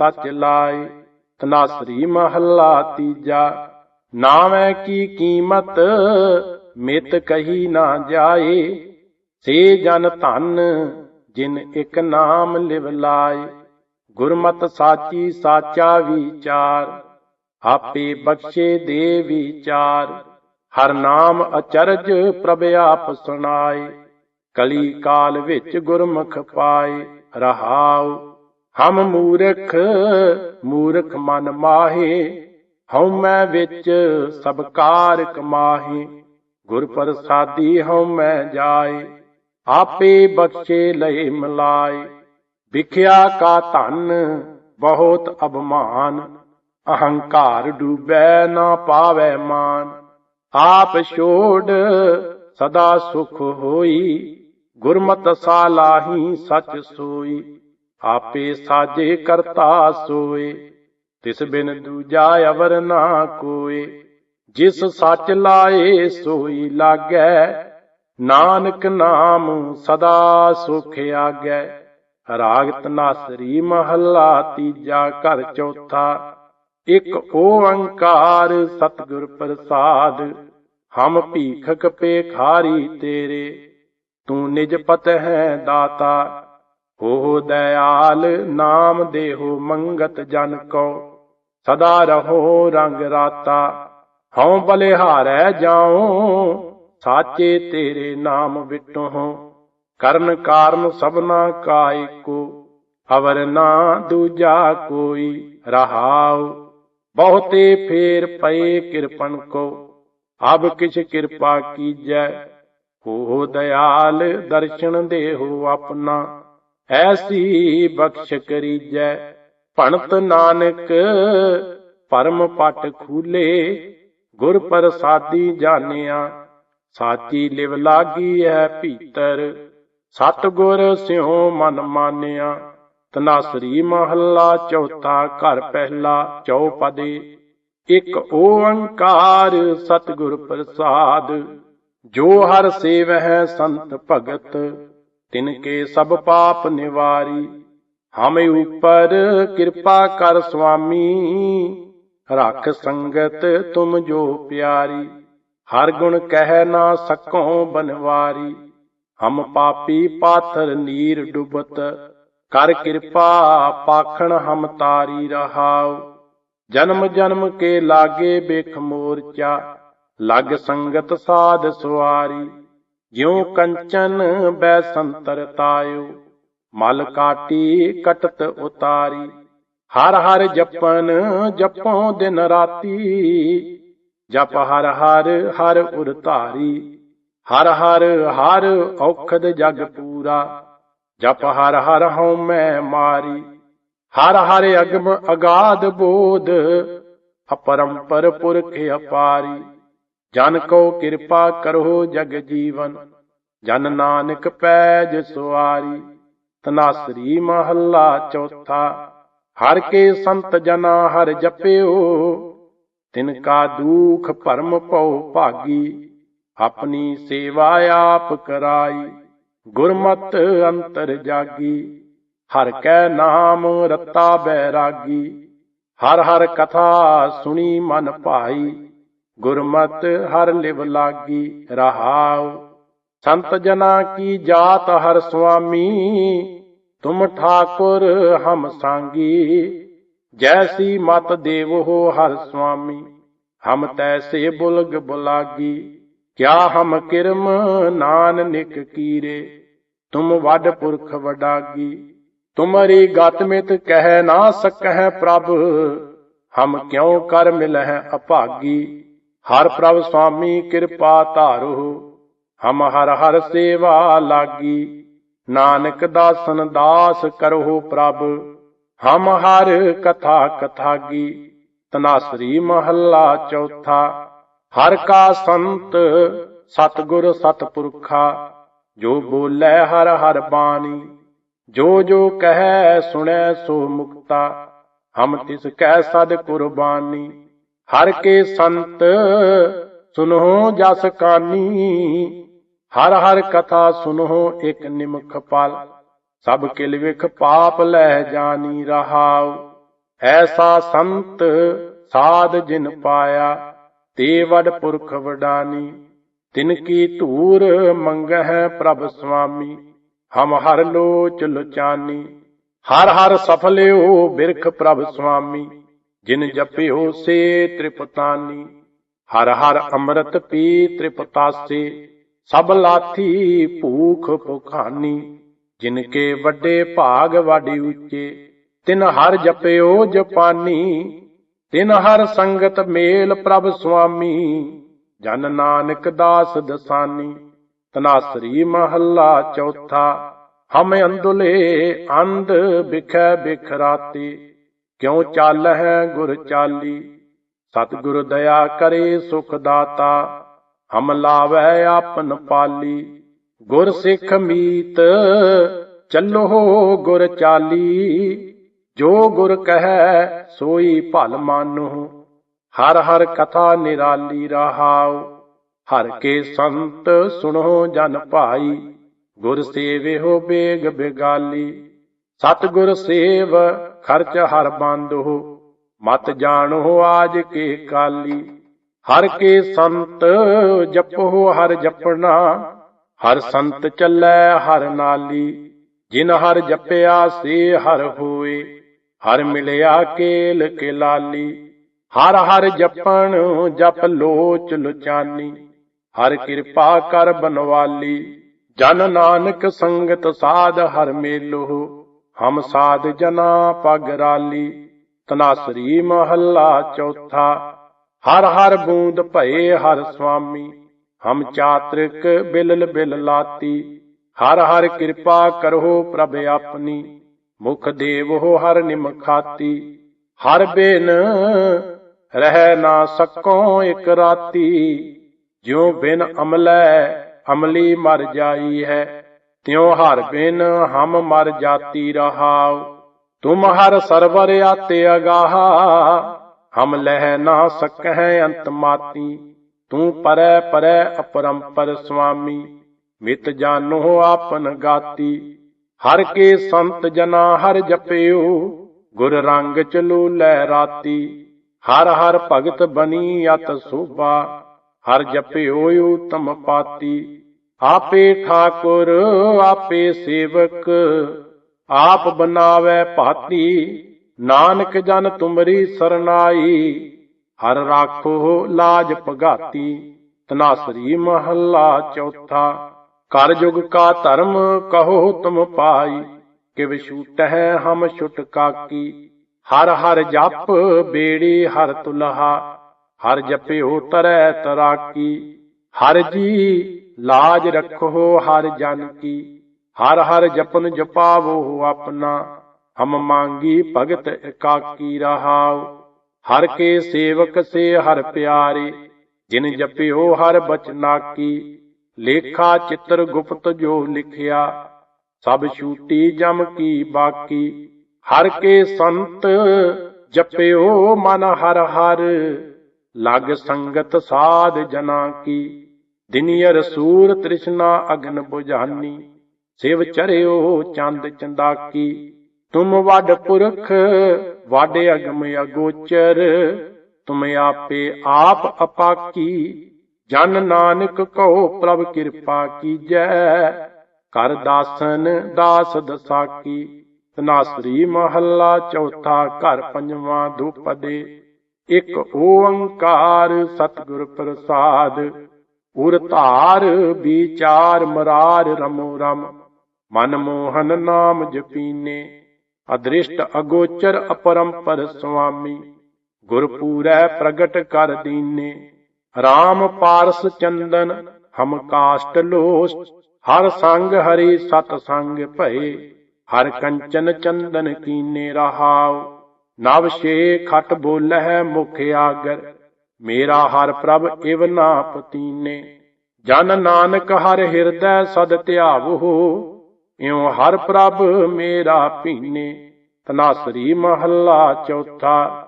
ਸੱਚ ਲਾਏ ਤਨਾਸਰੀ ਮਹੱਲਾ ਤੀਜਾ। ਨਾਵੇਂ ਕੀ ਕੀਮਤ, ਮਿਤ ਕਹੀ ਨਾ ਜਾਏ। ਸੇ ਜਨ ਧਨ, ਜਿਨ ਇੱਕ ਨਾਮ ਲਿਵ ਲਾਏ। ਗੁਰਮਤ ਸਾਚੀ ਸਾਚਾ ਵਿਚਾਰ, ਆਪੇ ਬਖਸ਼ੇ ਦੇ ਵਿਚਾਰ। ਹਰ ਨਾਮ ਅਚਰਜ ਪ੍ਰਭ ਆਪ ਸੁਣਾਏ। ਕਲੀ ਕਾਲ ਵਿੱਚ ਗੁਰਮੁਖ ਪਾਏ, ਰਹਾਉ ਹਮ ਮੂਰਖ ਮੂਰਖ ਮਨ ਮਾਹੇ, ਹਉ ਮੈਂ ਵਿੱਚ ਸਭ ਕਾਰ ਕਮਾਹੇ। ਗੁਰ ਪ੍ਰਸਾਦੀ ਹਉ ਮੈਂ ਜਾਏ, ਆਪੇ ਬਖਸ਼ੇ ਲਏ ਮਲਾਏ। ਵਿਖਿਆ ਕਾ ਧਨ, ਬਹੁਤ ਅਭਮਾਨ, ਅਹੰਕਾਰ ਡੂਬੈ ਨਾ ਪਾਵੈ ਮਾਨ। ਆਪ ਛੋੜ, ਸਦਾ ਸੁਖ ਹੋਈ, ਗੁਰਮਤ ਸਾਲਾਹੀ ਸਚ ਸੋਈ। ਆਪੇ ਸਾਜੇ ਕਰਤਾ ਸੋਏ, ਤਿਸ ਬਿਨ ਦੂਜਾ ਅਵਰ ਨਾ ਕੋਏ। ਜਿਸ ਸੱਚ ਲਾਏ ਸੋਈ ਲਾਗੈ, ਨਾਨਕ ਨਾਮ ਸਦਾ ਸੁਖ ਆਗੈ। ਰਾਗ ਤਨਾਸਰੀ ਮਹੱਲਾ ਤੀਜਾ ਘਰ ਚੌਥਾ, ਇੱਕ ਓੰਕਾਰ ਸਤਿਗੁਰ ਪ੍ਰਸਾਦ। ਹਮ ਭੀਖਕ ਪੇਖਾਰੀ ਤੇਰੇ, ਤੂੰ ਨਿਜ ਪਤ ਹੈ ਦਾਤਾ। ਹੋ ਦਇਆਲ ਨਾਮ ਦੇਹੋ ਮੰਗਤ ਜਨ ਕੋ ਸਦਾ ਰਹੋ ਰੰਗ ਰਾਤਾ, ਹਉ ਬਲਿਹਾਰੈ ਜਾਉ, ਸਾਚੇ ਤੇਰੇ ਨਾਮ ਵਿਟੋ ਕਰਨ ਕਾਰਨ ਸਭਨਾ ਕਾ ਏਕੋ ਅਵਰ ਨਾ ਦੂਜਾ ਕੋਈ ਰਹਾਉ। ਬਹੁਤੇ ਫੇਰ ਪਏ ਕਿਰਪਨ ਕੋ ਅਬ ਕਿਛ ਕਿਰਪਾ ਕੀਜੈ। ਹੋ ਦਇਆਲ ਦਰਸ਼ਨ ਦੇਹੋ ਆਪਣਾ ਐਸੀ ਬਖਸ਼ ਕਰੀਜੈ। ਭਣਤ ਨਾਨਕ, ਪਰਮ ਪਟ ਖੂਲੇ, ਗੁਰ ਪ੍ਰਸਾਦੀ ਜਾਣਿਆ। ਸਾਚੀ ਲਿਵ ਲਾਗੀ ਹੈ ਭੀਤਰ ਸਤ ਗੁਰ ਸਿਉ ਮਨ ਮਾਨਿਆ। ਤਨਾਸਰੀ ਮਹੱਲਾ ਚੌਥਾ ਘਰ ਪਹਿਲਾ ਚੌਪਦੇ। ਇਕ ਓੰਕਾਰ ਸਤਿਗੁਰ ਪ੍ਰਸਾਦ, ਜੋ ਹਰ ਸੇਵਹਿ ਸੰਤ ਭਗਤ। ਤਿਨ ਕੇ ਸਭ ਪਾਪ ਨਿਵਾਰੀ, ਹਮੇ ਉਪਰ ਕਿਰਪਾ ਕਰ ਸੁਆਮੀ। ਰਖ ਸੰਗਤ ਤੁਮ ਜੋ ਪਿਆਰੀ, ਹਰ ਗੁਣ ਕਹਿ ਨਾ ਸਕੋ ਬਨਵਾਰੀ। ਹਮ ਪਾਪੀ ਪਾਥਰ ਨੀਰ ਡੁਬਤ, ਕਰ ਕਿਰਪਾ ਪਾਖਣ ਹਮ ਤਾਰੀ ਰਹਾਉ। ਜਨਮ ਜਨਮ ਕੇ ਲਾਗੇ ਬੇਖ ਮੋਰਚਾ, ਲਗ ਸੰਗਤ ਸਾਧ ਸੁਆਰੀ। ਜਿਉ ਕੰਚਨ ਬੈਸੰਤਰ ਤਾਇਓ, ਮਲ ਕਾਟੀ ਕਟਤ ਉਤਾਰੀ। ਹਰ ਹਰ ਜਪਨ ਜਪੋ ਦਿਨ ਰਾਤੀ, ਜਪ ਹਰ ਹਰ ਹਰ ਉਰ ਧਾਰੀ ਹਰ ਹਰ ਹਰ ਔਖਦ ਜਗ ਪੂਰਾ, ਜਪ ਹਰ ਹਰ ਹਉ ਮੈਂ ਮਾਰੀ। ਹਰ ਹਰ ਅਗਮ ਅਗਾਧ ਬੋਧ, ਅਪਰੰਪਰ ਪੁਰਖ ਅਪਾਰੀ। ਜਨ ਕੋ ਕਿਰਪਾ ਕਰੋ ਜਗ ਜੀਵਨ, ਜਨ ਨਾਨਕ ਪੈਜ ਸੁਆਰੀ, ਤਨਾਸਰੀ ਮਹੱਲਾ ਚੌਥਾ। ਹਰ ਕੇ ਸੰਤ ਜਨਾ ਹਰ ਜਪਿਓ, ਤਿਨ ਕਾ ਦੁਖ ਭਰਮ ਭਉ ਭਾਗੀ, ਆਪਣੀ ਸੇਵਾ ਆਪ ਕਰਾਈ, ਗੁਰਮਤ ਅੰਤਰ ਜਾਗੀ। ਹਰ ਕੈ ਨਾਮ ਰਤਾ ਬੈਰਾਗੀ ਹਰ ਹਰ ਕਥਾ ਸੁਣੀ ਮਨ ਭਾਈ। ਗੁਰਮਤ ਹਰ ਲਿਵ ਲਾਗੀ ਰਹਾਉ। ਸੰਤ ਜਨਾ ਕੀ ਜਾਤ ਹਰ ਸੁਆਮੀ। ਤੁਮ ਠਾਕੁਰ ਹਮ ਸੰਗੀ। ਜੈਸੀ ਮਤ ਦੇਵ ਹੋ ਹਰ ਸੁਆਮੀ। ਹਮ ਤੈਸੇ ਬੁਲਗ ਬੁਲਾਗੀ। ਕਿਆ ਹਮ ਕਿਰਮ ਨਾਨਕ ਕੀਰੇ। ਤੁਮ ਵੱਡ ਪੁਰਖ ਵਡਾਗੀ। ਤੁਮਰੀ ਗਤ ਮਿਤ ਕਹਿ ਨਾ ਸਕਹਿ ਪ੍ਰਭ। ਹਮ ਕਿਉ ਕਰ ਮਿਲਹਿ ਅਭਾਗੀ। ਹਰ ਪ੍ਰਭ ਸੁਆਮੀ ਕਿਰਪਾ ਧਾਰੋ, ਹਮ ਹਰ ਹਰ ਸੇਵਾ ਲਾਗੀ। ਨਾਨਕ ਦਾਸਨ ਦਾਸ ਕਰੋ ਪ੍ਰਭ, ਹਮ ਹਰ ਕਥਾ ਕਥਾਗੀ। ਤਨਾਸਰੀ ਮਹੱਲਾ ਚੌਥਾ, ਹਰ ਕਾ ਸੰਤ ਸਤਗੁਰ ਸਤਪੁਰਖਾ, ਜੋ ਬੋਲੇ ਹਰ ਹਰ ਬਾਣੀ, ਜੋ ਜੋ ਕਹੈ ਸੁਣੈ ਸੋ ਮੁਕਤਾ, ਹਮ ਤਿਸ ਕਹਿ ਸਦ ਕੁਰਬਾਨੀ। ਹਰ ਕੇ ਸੰਤ ਸੁਨੋ ਜਸ ਕਾਨੀ, ਹਰ ਹਰ ਕਥਾ ਸੁਨੋ ਇਕ ਨਿਮਖ ਪਲ। ਸਭ ਕਿਲ ਵਿਖ ਪਾਪ ਲੈ ਜਾਣੀ ਰਹਾਉ। ਐਸਾ ਸੰਤ ਸਾਧ ਜਿਨ ਪਾਇਆ, ਤੇ ਵਡ ਪੁਰਖ ਵਡਾਨੀ। ਤਿਨ ਕੀ ਧੂਰ ਮੰਗਹਿ ਪ੍ਰਭ ਸੁਆਮੀ ਹਮ ਹਰ ਲੋਚ ਲੁਚਾਨੀ। ਹਰ ਹਰ ਸਫਲਿਓ ਬਿਰਖ ਪ੍ਰਭ ਸੁਆਮੀ ਜਿਨ ਜਪਿਓ ਸੇ ਤ੍ਰਿਪਤਾਨੀ, ਹਰ ਹਰ ਅੰਮ੍ਰਿਤ ਪੀ ਤ੍ਰਿਪਤਾਸੇ, ਸਭ ਲਾਥੀ ਭੂਖ ਭੁਖਾਨੀ, ਜਿਨ ਕੇ ਵੱਡੇ ਭਾਗ ਵਾਡੀ ਉੱਚੇ, ਤਿਨ ਹਰ ਜਪਿਓ ਜਪਾਨੀ, ਤਿਨ ਹਰ ਸੰਗਤ ਮੇਲ ਪ੍ਰਭ ਸੁਆਮੀ, ਜਨ ਨਾਨਕ ਦਾਸ ਦਸਾਨੀ, ਤਨਾਸਰੀ ਮਹੱਲਾ ਚੌਥਾ, ਹਮ ਅੰਦੁਲੇ ਅੰਧ ਬਿਖੈ ਬਿਖਰਾਤੀ। ਕਿਉ ਚੱਲ ਹੈ ਗੁਰ ਚਾਲੀ? ਸਤਿਗੁਰ ਦਇਆ ਕਰੇ ਸੁਖ ਦਾਤਾ, ਹਮ ਲਾਵੈ ਆਪਨ ਪਾਲੀ। ਗੁਰ ਸਿੱਖ ਮੀਤ, ਚੱਲੋ ਗੁਰ ਚਾਲੀ। ਜੋ ਗੁਰ ਕਹੈ, ਸੋਈ ਭਲ ਮਾਨੋ। ਹਰ ਹਰ ਕਥਾ ਨਿਰਾਲੀ ਰਹਾਉ। ਹਰ ਕੇ ਸੰਤ ਸੁਣੋ ਜਨ ਭਾਈ। ਗੁਰ ਸੇਵਿਓ ਬੇਗ ਬਿਗਾਲੀ। ਸਤਿਗੁਰ ਸੇਵ ਖਰਚ ਹਰ ਬੰਦੋ ਮਤ ਜਾਣੋ ਆਜ ਕੇ ਕਾਲੀ। ਹਰ ਕੇ ਸੰਤ ਜਪੋ, ਹਰ ਜਪਣਾ, ਹਰ ਸੰਤ ਚੱਲੈ, ਹਰ ਨਾਲੀ। ਜਿਨ ਹਰ ਜਪਿਆ ਸੇ ਹਰ ਹੋਏ, ਹਰ ਮਿਲਿਆ ਕੇਲ ਕੇ ਲਾਲੀ ਹਰ ਹਰ ਜਪਣ, ਜਪ ਲੋਚ ਲੁਚਾਨੀ। ਹਰ ਕਿਰਪਾ ਕਰ ਬਨਵਾਲੀ। ਜਨ ਨਾਨਕ ਸੰਗਤ ਸਾਧ ਹਰ ਮੇਲੋ। ਹਮ ਸਾਧ ਜਨਾ ਪਗ ਰਾਲੀ ਤਨਾਸਰੀ ਮਹੱਲਾ ਚੌਥਾ। ਹਰ ਹਰ ਬੂੰਦ ਭਏ ਹਰ ਸੁਆਮੀ ਹਮ ਚਾਤ੍ਰਿਕ ਬਿਲਲ ਬਿਲ ਲਾਤੀ। ਹਰ ਹਰ ਕਿਰਪਾ ਕਰੋ ਪ੍ਰਭ ਆਪਣੀ, ਮੁਖ ਦੇਵ ਹੋ ਹਰ ਨਿਮਖਾਤੀ ਹਰ ਬਿਨ ਰਹਿ ਨਾ ਸਕੋ ਇਕ ਰਾਤੀ, ਜਿਉ ਬਿਨ ਅਮਲੈ ਅਮਲੀ ਮਰ ਜਾਈ ਹੈ। ਤਿਉ ਹਰ ਬਿਨ ਹਮ ਮਰ ਜਾਤੀ ਰਹਾਉ, ਤੁਮ ਹਰ ਸਰਵਰ ਆਤੇ ਅਗਾਹਾ। ਹਮ ਲਹਿ ਨਾ ਸਕਹਿ ਅੰਤ ਮਾਤੀ, ਤੂੰ ਪਰੈ ਪਰੈ ਅਪਰੰਪਰ ਸੁਆਮੀ ਮਿਤ ਜਾਨੋ ਆਪਨ ਗਾਤੀ, ਹਰ ਕੇ ਸੰਤ ਜਨਾ ਹਰ ਜਪਿਓ। ਗੁਰ ਰੰਗ ਚਲੂ ਲੈ ਰਾਤੀ, ਹਰ ਹਰ ਭਗਤ ਬਣੀ ਅਤ ਸੋਭਾ। ਹਰ ਜਪਿਓ ਉਤਮ ਪਾਤੀ ਆਪੇ ਠਾਕੁਰ, ਆਪੇ ਸੇਵਕ, ਆਪ ਬਨਾਵੇ ਭਾਤੀ। ਨਾਨਕ ਜਨ ਤੁਮਰੀ ਸਰਨਾਈ, ਹਰ ਰਾਖੋ ਲਾਜ ਭਗਾਤੀ। ਤਨਾਸਰੀ ਮਹੱਲਾ ਚੌਥਾ ਕਰ ਜੁਗ ਕਾ ਧਰਮ ਕਹੋ ਤੁਮ ਪਾਈ। ਕਿਵ ਛੂਟਹਿ ਹਮ ਛੁਟ ਕਾਕੀ। ਹਰ ਹਰ ਜਪ ਬੇੜੀ ਹਰ ਤੁਲਹਾ। ਹਰ ਜਪਿਓ ਤਰੈ ਤਰਾਕੀ। ਹਰ ਜੀ ਲਾਜ ਰੱਖੋ ਹਰ ਜਨ ਕੀ, ਹਰ ਹਰ ਜਪਨ ਜਪਾਵੋ ਆਪਣਾ, ਹਮ ਮੰਗੀ ਭਗਤ ਇਕਾਕੀ ਰਹਾਉ। ਹਰ ਕੇ ਸੇਵਕ ਸੇ ਹਰ ਪਿਆਰੇ, ਜਿਨ ਜਪਿਓ ਹਰ ਬਚਨਾ ਕੀ। ਲੇਖਾ ਚਿੱਤਰ ਗੁਪਤ ਜੋ ਲਿਖਿਆ, ਸਭ ਛੂਟੀ ਜਮ ਕੀ ਬਾਕੀ। ਹਰ ਕੇ ਸੰਤ ਜਪਿਓ ਮਨ ਹਰ ਹਰ, ਲਗ ਸੰਗਤ ਸਾਧ ਜਨਾ ਕੀ। ਦਿਨੀਅਰ ਸੂਰ ਤ੍ਰਿਸ਼ਨਾ ਅਗਨ 부ਝਾਨੀ ਸਿਵ ਚਰਿਓ ਚੰਦ ਚੰਦਾਕੀ। ਤੁਮ ਵੱਡ ਪੁਰਖ, ਵੱਡ ਅਗਮ ਅਗੋਚਰ, ਤੁਮ ਆਪੇ ਆਪ ਅਪਾਕੀ। ਜਨ ਨਾਨਕ ਕਹੋ ਪ੍ਰਭ ਕਿਰਪਾ ਕੀਜੈ, ਕਰ ਦਾਸਨ ਦਾਸ ਦਸਾਕੀ। ਤਨਾਸਰੀ ਮਹੱਲਾ ਚੌਥਾ ਘਰ ਪੰਜਵਾਂ ਦੁਪਦੇ ਇੱਕ ਓੰਕਾਰ ਸਤਿਗੁਰ ਪ੍ਰਸਾਦ ਉਰ ਧਾਰ ਵਿਚਾਰ ਮਰਾਰ ਰਮੋ ਰਮ, ਮਨ ਮੋਹਨ ਨਾਮ ਜਪੀਨੇ, ਅਦ੍ਰਿਸ਼ਟ ਅਗੋਚਰ ਅਪਰੰਪਰ ਸੁਆਮੀ ਗੁਰ ਪੂਰੈ ਪ੍ਰਗਟ ਕਰ ਦੀਨੇ RAM ਪਾਰਸ ਚੰਦਨ ਹਮ ਕਾਸ਼ਟ ਲੋਸ, ਹਰ ਸੰਗ ਹਰੀ ਸਤ ਸੰਗ ਭਏ, ਹਰ ਕੰਚਨ ਚੰਦਨ ਕੀਨੇ ਰਹਾਉ, ਨਵ ਸ਼ੇ ਖਟ ਬੋਲਹਿ ਮੁਖ ਆਗਰ। ਮੇਰਾ ਹਰ ਪ੍ਰਭ ਇਵਨਾ ਪਤੀਨੇ। ਜਨ ਨਾਨਕ ਹਰ ਹਿਰਦੈ ਸਦ ਧਿਆਵੋ ਇਉ ਹਰ ਪ੍ਰਭ ਮੇਰਾ ਪੀਨੇ ਤਨਾਸਰੀ ਮਹੱਲਾ ਚੌਥਾ।